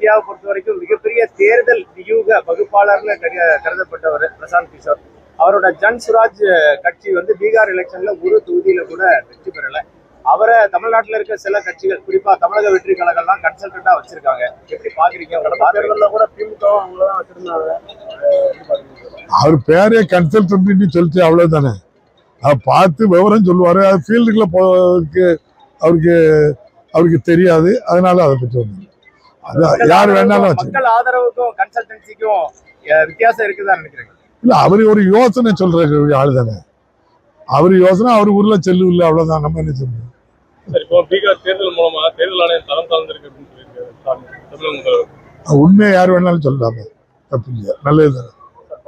இந்தியாவை பொறுத்த வரைக்கும் மிகப்பெரிய தேர்தல் வியூக வகுப்பாளர்னு கரு- கருதப்பட்டவர் பிரசாந்த் கிஷோர். அவரோட ஜன் சுராஜ் கட்சி வந்து பீகார் எலெக்ஷன்ல ஒரு தொகுதியில கூட வெற்றி பெறல. அவரை தமிழ்நாட்டுல இருக்க சில கட்சிகள் குறிப்பா தமிழக வெற்றி கழகம்லாம் கன்சல்டண்டா வச்சிருக்காங்க. எப்படி பாக்குறீங்க? கூட திமுக அவர் பேரே கன்சல்டன்ட்னு சொல்லிட்டு அவ்வளவுதானே? அதை பார்த்து விவரம் சொல்லுவாரு. அது ஃபீல்டுக்குள்ள போறதுக்கு அவருக்கு அவருக்கு தெரியாது. அதனால அதை பற்றி. அது யார் வேணாலும் மக்கள் ஆதரவுக்கும் கன்சல்டன்சிக்கும் வித்தியாசம் இருக்குதான் நினைக்கிறேன். இல்ல அவரு ஒரு யோசனை சொல்ற ஆளு தானே. அவர் யோசனை அவர் ஊர்ல செல்லு இல்லை அவ்வளவுதான். நம்ம என்ன சரி இப்போ பீகார் தேர்தல் மூலமா தேர்தல் ஆணையம் தரம் தாழ்ந்திருக்கு அப்படின்னு சொல்லியிருக்காரு. உண்மையை யார் வேணாலும் சொல்லலாமே தப்பு இல்லையா? நல்லது தானே.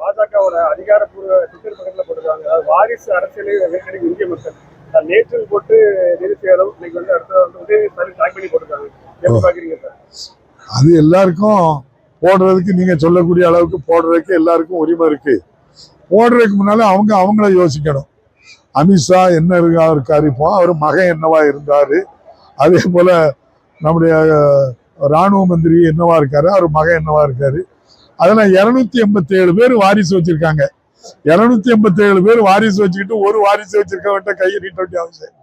பாஜகவோட அதிகாரப்பூர்வ ட்விட்டர் பக்கத்துல போட்டிருக்காங்க. அதாவது வாரிசு அரசியலை ஏற்கனவே இந்திய மக்கள். அது நேற்று போட்டு நிறுத்தியாலும் இன்னைக்கு வந்து அடுத்த வந்து உதயநிதி ஸ்டாலின் ட்ராக் பண்ணி போட்டிருக்காங்க. எப்படி பாக்குறீங்க? அது எல்லாருக்கும் போடுறதுக்கு நீங்கள் சொல்லக்கூடிய அளவுக்கு போடுறதுக்கு எல்லாருக்கும் உரிமை இருக்குது போடுறதுக்கு முன்னால் அவங்க அவங்கள யோசிக்கணும். அமித்ஷா என்ன இருக்கா இருக்காரு. இப்போ அவர் மகன் என்னவா இருந்தார். அதே போல் நம்முடைய இராணுவ ராணுவ மந்திரி என்னவா இருக்காரு. அவர் மகன் என்னவா இருக்காரு. அதெல்லாம் இரநூத்தி எண்பத்தி ஏழு பேர் வாரிசு வச்சுருக்காங்க. இரநூத்தி எண்பத்தி ஏழு பேர் வாரிசு வச்சுக்கிட்டு ஒரு வாரிசு வச்சிருக்கவன்ட்ட கையை நீட்ட வேண்டிய அவசியம்